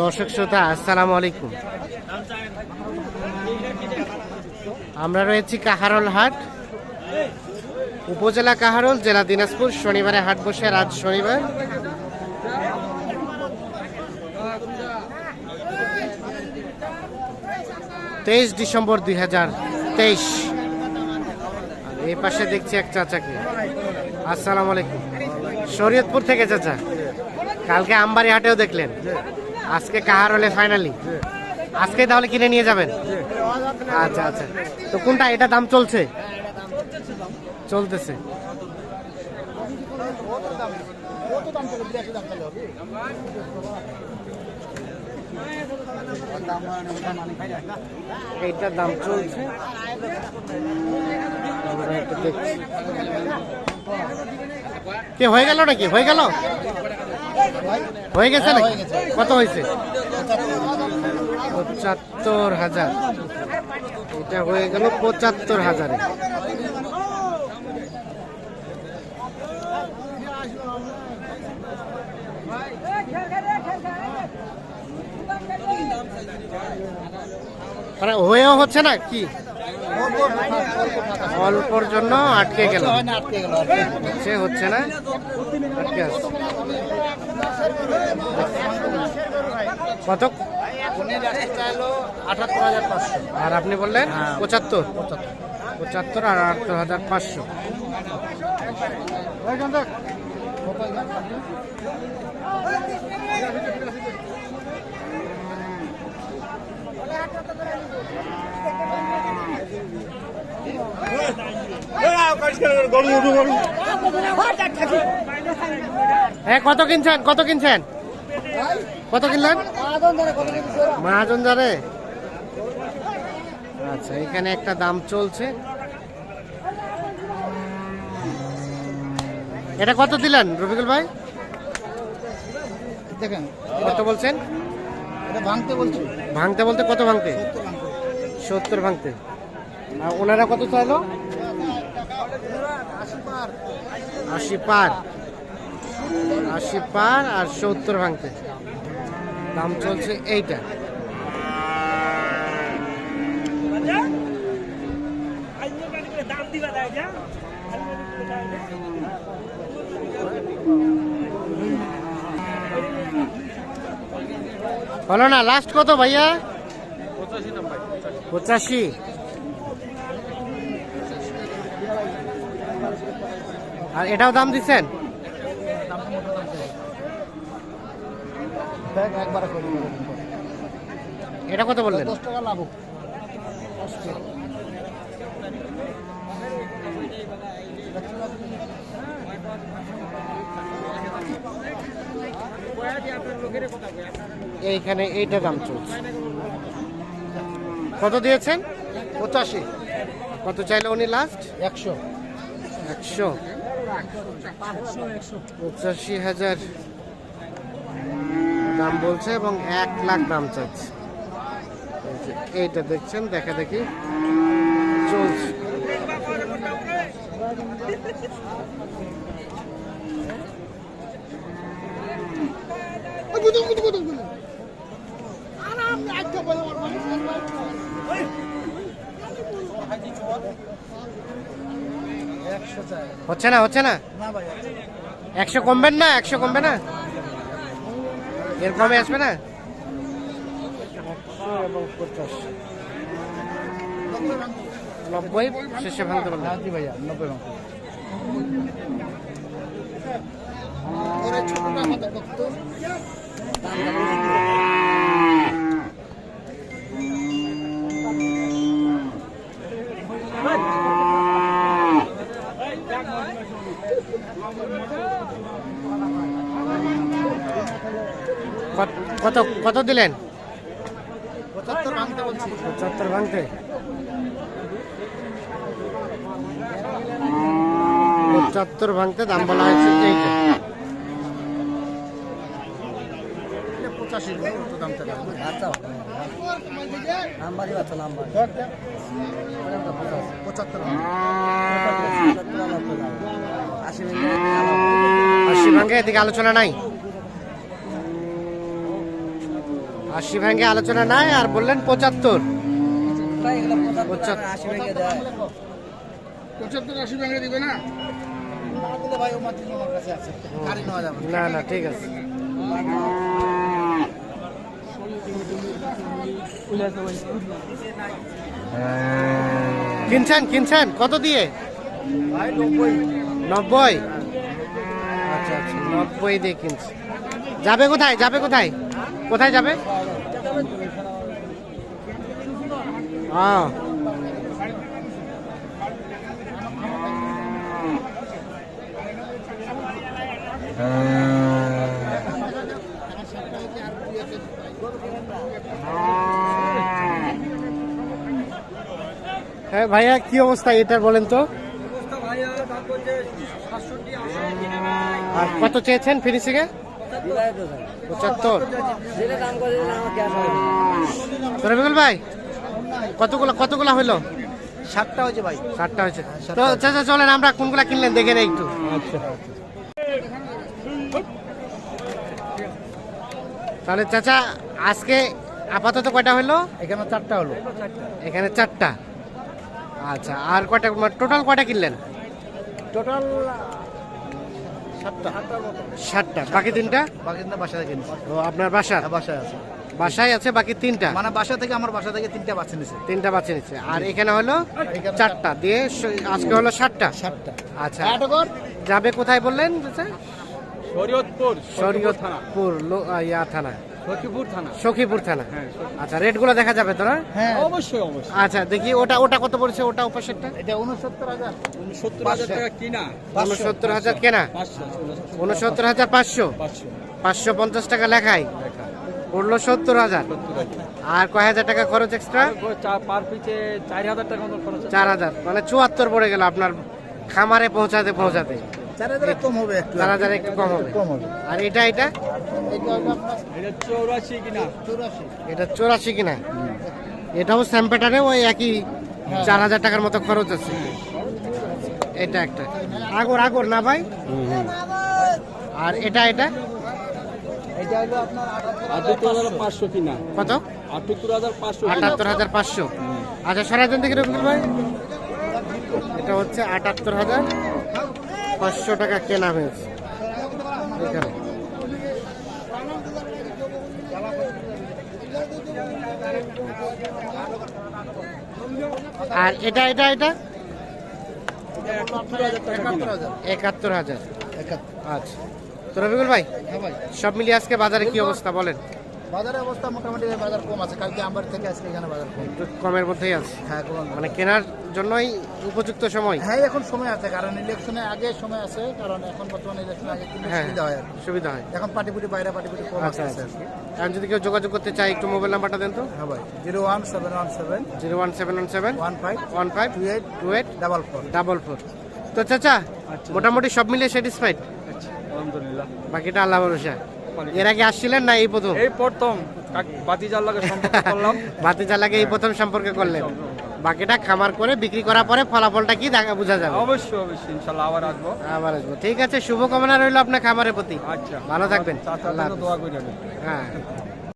দর্শক শ্রোতা, আসসালামু আলাইকুম। আমরা রয়েছি কাহারল হাট। উপজেলা কাহারল, জেলা দিনাজপুর, শনিবারে হাট বসে আজ শনিবার। তেইশ ডিসেম্বর দুই হাজার তেইশ। এই পাশে দেখছি এক চাচাকে। আসসালামু আলাইকুম। শরীয়তপুর থেকে, চাচা। কালকে আমবাড়ি হাটেও দেখলেন। আজকে কাহার হলে ফাইনালি আজকে তাহলে কিনে নিয়ে যাবেন? আচ্ছা আচ্ছা। তো কোনটা, এটা দাম চলছে? চলতেছে। এইটার দাম চলছে। কে, হয়ে গেল নাকি? হয়ে গেল? হয়ে গেছে নাকি? কত হয়েছে? পঁচাত্তর হাজার। এটা হয়ে গেল পঁচাত্তর হাজারে। মানে হয়েও হচ্ছে না কি? অল্পর জন্য আটকে গেল। হচ্ছে হচ্ছে না? আটকে আসছে কত আটাত্তর হাজার পাঁচশো আর আপনি বললেন পঁচাত্তর পঁচাত্তর আর আটাত্তর হাজার পাঁচশো হ্যাঁ কত কিনছেন? কত কিনছেন? কত কিনলেন? মহাজন যারে আচ্ছা এখানে একটা দাম চলছে। এটা কত দিলেন রফিকুল ভাই? দেখেন। কত বলছেন? এটা ভাঙতে বলছি। ভাঙতে বলতে কত ভাঙতে। সত্তর ভাঙতে। আর ওনারা কত চাইলো? আশি পার। আশি পার আর সত্তর ভাঙতে। দাম চলছে এইটা। হলো না লাস্ট কত ভাইয়া? পঁচাশি। আর এটাও দাম দিচ্ছেন? এটা কত বললেন? দশ টাকা লাভ এইখানে এইটা দাম চলছে। কত দিয়েছেন? পঁচাশি। কত চাইলে উনি লাস্ট একশো। একশো। পঁচাশি হাজার দাম বলছে এবং এক লাখ দাম চাচ্ছে এইটা দেখছেন, দেখা দেখি চলছে। একশো চাই হচ্ছে না হচ্ছে না? না একশো কমবেন না একশো কমবে না? এর কমে আসবে না? নব্বই শেষে ভাঙতে পারলাম হ্যাঁ ভাইয়া নব্বই ভাঙতে কত কত- দিলেন পঁচাত্তর ভাঙতে বলছি পঁচাত্তর ভাঙতে দাম বলা হয়েছে এইটা পঁচাশি আচ্ছা পঁচাত্তর আশি ভাঙে এদিকে আলোচনা নাই আশি ভাঙ্গে আলোচনা নাই আর বললেন পঁচাত্তর। পঁচাত্তর পঁচাত্তর। আশি ব্যাংকে দিবে না? না না না ঠিক আছে। কিনছেন কিনছেন? কত দিয়ে? নব্বই নব্বই। আচ্ছা আচ্ছা নব্বই দিয়ে কিনছে। যাবে কোথায়? যাবে কোথায়? কোথায় যাবে? হ্যাঁ। হ্যাঁ। ভাইয়া কি অবস্থা এটা বলেন তো? আর কত চেয়েছেন ফিনিশিং এ? পঁচাত্তর। রবিকুল ভাই কতগুলো কতগুলো হইল? সাতটা হয়েছে ভাই। ষাটটা হয়েছে। তো চাচা চলেন আমরা কোনগুলা কিনলেন দেখে নেই একটু। তাহলে চাচা আজকে আপাতত কয়টা হইল? এখানে চারটা হলো। এখানে চারটা। আচ্ছা আর কয়টা টোটাল কয়টা কিনলেন? টোটাল সাতটা। ষাটটা বাকি তিনটা? বাকি তিনটা বাসা থেকে ও আপনার বাসার হ্যাঁ, বাসায় আছে। বাসায় আছে বাকি তিনটা? মানে বাসা থেকে আমার বাসা থেকে তিনটা বাচ্চা নিচ্ছে তিনটা বাচ্চা নিচ্ছে আর এখানে হলো চারটা। দিয়ে আজকে হলো ষাটটা সাতটা। আচ্ছা। যাবে কোথায় বললেন? শরীয়তপুর শরীয়তপুর লো- ইয়া থানা। সখীপুর থানা। থানা। আচ্ছা রেটগুলো দেখা যাবে তোরা? হ্যাঁ। অবশ্যই অবশ্যই। আচ্ছা দেখি ওটা ওটা কত পড়ছে ওটা উপাসেরটা? এটা উনসত্তর হাজার। সত্তর হাজার টাকা কিনা? উনসত্তর হাজার কেনা? উনসত্তর। হাজার পাঁচশো? পাঁচশো। পঞ্চাশ টাকা লেখাই। পড়ল সত্তর হাজার। আর কয় হাজার টাকা খরচ এক্সট্রা চার পার পিছে চার হাজার টাকা খরচ চার হাজার। মানে চুয়াত্তর পড়ে গেল আপনার খামারে পৌঁছাতে পৌঁছাতে। চার হাজার কম হবে চার হাজার একটু কম হবে। কম হবে। আর এটা এটা? এটা চৌরাশি কিনা? চৌরাশি। এটা চৌরাশি কিনা? এটাও স্যাম্পেটারে ওই একই চার হাজার টাকার মতো খরচ আছে। এটা একটা। আগর আগর না ভাই? আর এটা এটা? কত? আটাত্তর হাজার পাঁচশো আটাত্তর হাজার পাঁচশো। আচ্ছা সরাজন থেকে রবিকুল ভাই। এটা হচ্ছে আটাত্তর হাজার পাঁচশো টাকা কেনা হয়েছে। এখানে। আর এটা এটা এটা? একাত্তর হাজার। আচ্ছা। তো রবিকুল ভাই হ্যাঁ ভাই। সব মিলিয়ে আজকে বাজারে কি অবস্থা বলেন? বাজারের অবস্থা মোটামুটি বাজার কম আছে। কালকে আমার থেকে আজকে এখানে বাজার কম। একটু কমের মধ্যেই আছে। হ্যাঁ কম। মানে কেনার জন্যই উপযুক্ত সময়? হ্যাঁ এখন সময় আছে কারণ ইলেকশনে আগে সময় আছে কারণ এখন বর্তমানে ইলেকশন আগে কিনলে হ্যাঁ সুবিধা হয় আর সুবিধা হয়। এখন পার্টি পুটি বাইরে পার্টি পুটি কম আচ্ছা আছে আচ্ছা। যদি কেউ যোগাযোগ করতে চায় একটু মোবাইল নাম্বারটা দেন তো। হ্যাঁ ভাই zero one seven one seven zero one seven one seven one five one five two eight two eight double four. Double four. তো চাচা মোটামুটি সব মিলিয়ে স্যাটিসফাইড আচ্ছা, আলহামদুলিল্লাহ। বাকিটা আল্লাহ ভরসা। এর আগে আসছিলেন না এই প্রথম? এই প্রথম। বাতি জাল লাগে সম্পর্ক করলাম। বাতি চালাকে এই প্রথম সম্পর্কে করলেন। বাকিটা খামার করে বিক্রি করার পরে ফলাফলটা কি দেখা বোঝা যাবে। অবশ্যই অবশ্যই ইনশাআল্লাহ আবার আসব। আবার আসব। ঠিক আছে শুভকামনা রইল আপনার খামারের প্রতি। আচ্ছা। ভালো থাকবেন। আল্লাহ দোয়া করে হ্যাঁ।